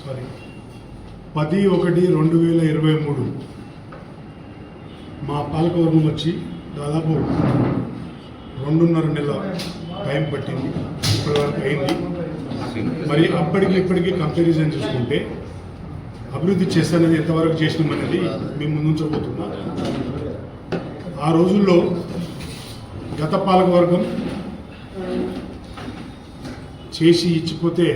Sorry పది ఒకటి రెండు వేల ఇరవై మూడు. మా పాలకవర్గం వచ్చి దాదాపు రెండున్నర నెల టైం పట్టింది. ఇప్పటివరకు అయింది. మరి అప్పటికి ఇప్పటికీ కంపారిజన్ చూసుకుంటే అభివృద్ధి చేస్తానని ఎంతవరకు చేసినామనేది మేము ముందుంచబోతున్నా ఆ రోజుల్లో గత పాలకవర్గం చేసి ఇచ్చిపోతే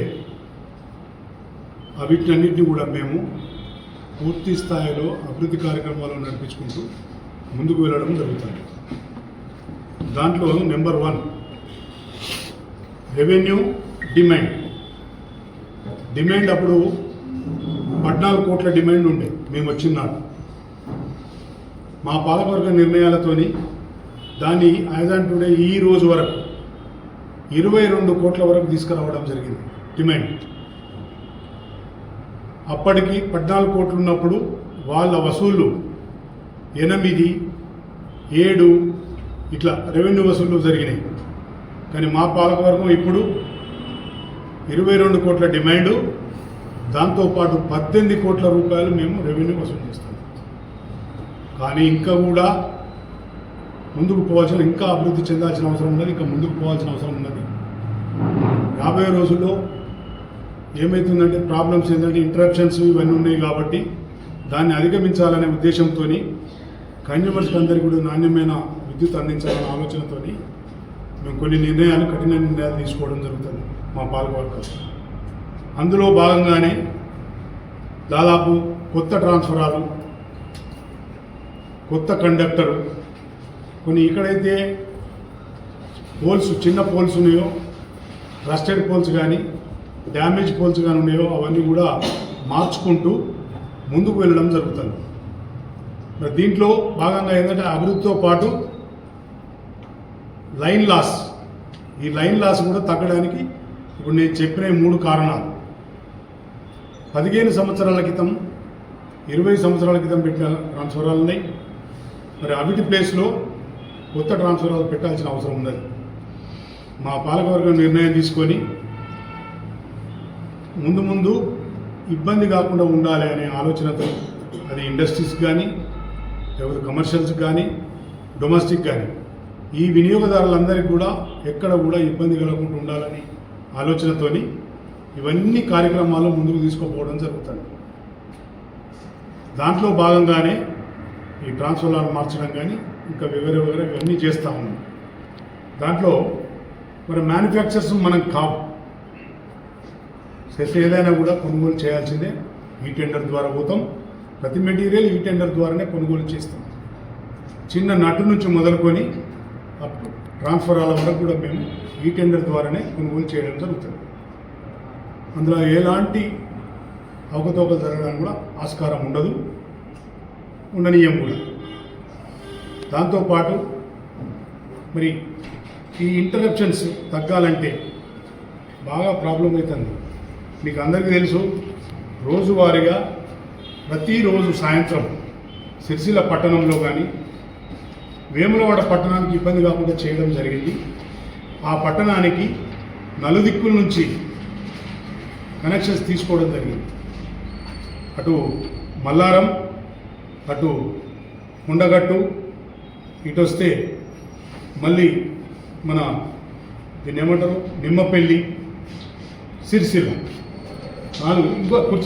వీటినన్నింటినీ కూడా మేము పూర్తి స్థాయిలో అభివృద్ధి కార్యక్రమాలు నడిపించుకుంటూ ముందుకు వెళ్ళడం జరుగుతుంది. దాంట్లో number one revenue demand. Demand అప్పుడు పద్నాలుగు కోట్ల డిమాండ్ ఉండే మేము వచ్చినాడు మా పాలకవర్గ నిర్ణయాలతోని దాన్ని యాజ్ ఈ రోజు వరకు ఇరవై రెండు కోట్ల వరకు తీసుకురావడం జరిగింది డిమాండ్. అప్పటికి పద్నాలుగు కోట్లు ఉన్నప్పుడు వాళ్ళ వసూళ్ళు ఎనిమిది ఏడు ఇట్లా రెవెన్యూ వసూళ్ళు జరిగినాయి. కానీ మా పాలకవర్గం ఇప్పుడు ఇరవై రెండు కోట్ల డిమాండు దాంతోపాటు పద్దెనిమిది కోట్ల రూపాయలు మేము రెవెన్యూ వసూలు చేస్తాం. కానీ ఇంకా కూడా ముందుకు పోవాల్సిన ఇంకా అభివృద్ధి చెందాల్సిన అవసరం ఉన్నది ఇంకా ముందుకు పోవాల్సిన అవసరం ఉన్నది. రాబోయే రోజుల్లో ఏమవుతుందంటే ప్రాబ్లమ్స్ ఏంటంటే ఇంటరప్షన్స్ ఇవన్నీ ఉన్నాయి కాబట్టి దాన్ని అధిగమించాలనే ఉద్దేశంతో కన్జ్యూమర్స్కి అందరికీ కూడా నాణ్యమైన విద్యుత్ అందించాలనే ఆలోచనతో మేము కొన్ని నిర్ణయాలు కఠిన నిర్ణయాలు తీసుకోవడం జరుగుతుంది మా పాలకవర్గం అందులో భాగంగానే దాదాపు కొత్త ట్రాన్స్ఫరాలు కొత్త కండక్టరు కొన్ని ఇక్కడైతే పోల్స్ చిన్న పోల్స్ ఉన్నాయో రస్టెడ్ పోల్స్ కానీ డ్యామేజ్ పోల్స్ కానీ ఉన్నాయో అవన్నీ కూడా మార్చుకుంటూ ముందుకు వెళ్ళడం జరుగుతుంది. మరి దీంట్లో భాగంగా ఏంటంటే అభివృద్ధితో పాటు లైన్ లాస్ ఈ లైన్ లాస్ కూడా తగ్గడానికి ఇప్పుడు నేను చెప్పిన మూడు కారణాలు. పదిహేను సంవత్సరాల క్రితం ఇరవై సంవత్సరాల క్రితం పెట్టిన ట్రాన్స్ఫరాలు ఉన్నాయి. మరి అవిటి ప్లేస్లో కొత్త ట్రాన్స్ఫరాలు పెట్టాల్సిన అవసరం ఉన్నది. మా పాలకవర్గం నిర్ణయం తీసుకొని ముందు ముందు ఇబ్బంది కాకుండా ఉండాలి అనే ఆలోచనతో అది ఇండస్ట్రీస్ కానీ లేకపోతే కమర్షియల్స్ కానీ డొమెస్టిక్ కానీ ఈ వినియోగదారులందరికీ కూడా ఎక్కడ కూడా ఇబ్బంది కలగకుండా ఉండాలని ఆలోచనతోని ఇవన్నీ కార్యక్రమాలు ముందుకు తీసుకుపోవడం జరుగుతుంది. దాంట్లో భాగంగానే ఈ ట్రాన్స్ఫార్మర్ మార్చడం కానీ ఇంకా వేరే వేరే ఇవన్నీ చేస్తూ ఉన్నాం. దాంట్లో మరి మ్యానుఫ్యాక్చర్స్ మనం కావు సెట్ ఏదైనా కూడా కొనుగోలు చేయాల్సిందే. ఈ టెండర్ ద్వారా పోతాం. ప్రతి మెటీరియల్ ఈ టెండర్ ద్వారానే కొనుగోలు చేస్తాం. చిన్న నటు నుంచి మొదలుకొని ట్రాన్స్ఫర్ అలా వరకు కూడా మేము ఈ టెండర్ ద్వారానే కొనుగోలు చేయడం జరుగుతుంది. అందులో ఎలాంటి అవకతవకలు జరగడానికి కూడా ఆస్కారం ఉండదు. ఉండనీయం కూడా. దాంతోపాటు మరి ఈ ఇంటరప్షన్స్ తగ్గాలంటే బాగా ప్రాబ్లం అవుతుంది. మీకు అందరికీ తెలుసు రోజువారీగా ప్రతిరోజు సాయంత్రం సిరిసిల్ల పట్టణంలో కానీ వేములవాడ పట్టణానికి ఇబ్బంది కాకుండా చేయడం జరిగింది. ఆ పట్టణానికి నలుదిక్కుల నుంచి కనెక్షన్స్ తీసుకోవడం జరిగింది. అటు మల్లారం అటు ఉండగట్టు ఇటు వస్తే మళ్ళీ మన దీన్ని ఏమంటారు నిమ్మపల్లి సిరిసిల్ల. 啊，这个。